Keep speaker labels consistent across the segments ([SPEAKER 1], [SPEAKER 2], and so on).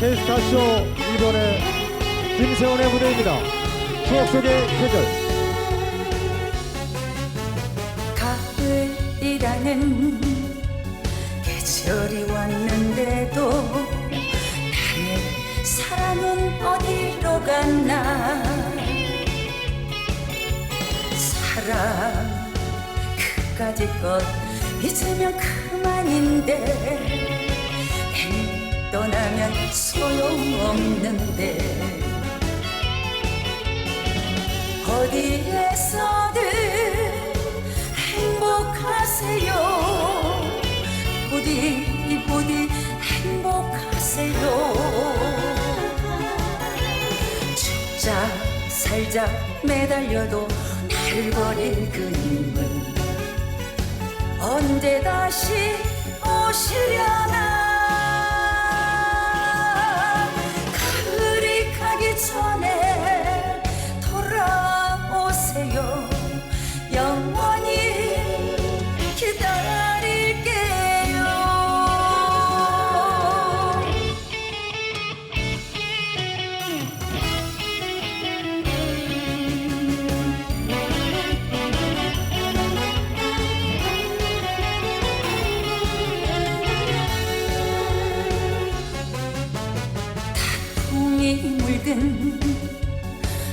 [SPEAKER 1] K스타쇼 이번에 김세원의 무대입니다. 추억 속의 계절.
[SPEAKER 2] 가을이라는 계절이 왔는데도 나의 사랑은 어디로 갔나 사랑 그까짓 것 잊으면 그만인데 떠나면 소용없는데 어디에서든 행복하세요. 부디 부디 행복하세요. 죽자 살자 매달려도 날 버릴 그님은 언제 다시 오시려나 풍이 물든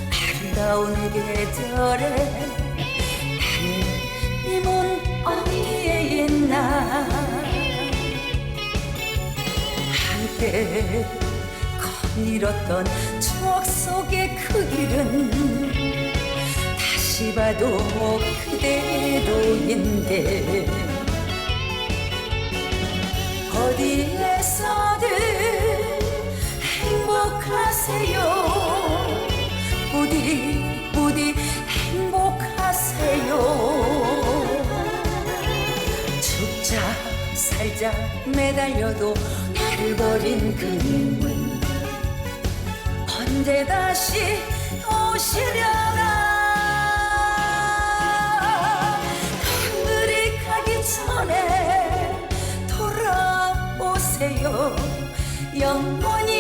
[SPEAKER 2] 아름다운 계절에 이문 어디에 있나? 한때 거닐었던 추억 속의 그 길은 다시 봐도 그대로인데 어디에서든 행복하세요. 부디 부디 행복하세요. 죽자 살자 매달려도 나를 버린 그님은 언제 다시 오시려나? 하늘이 가기 전에 돌아오세요. 영원히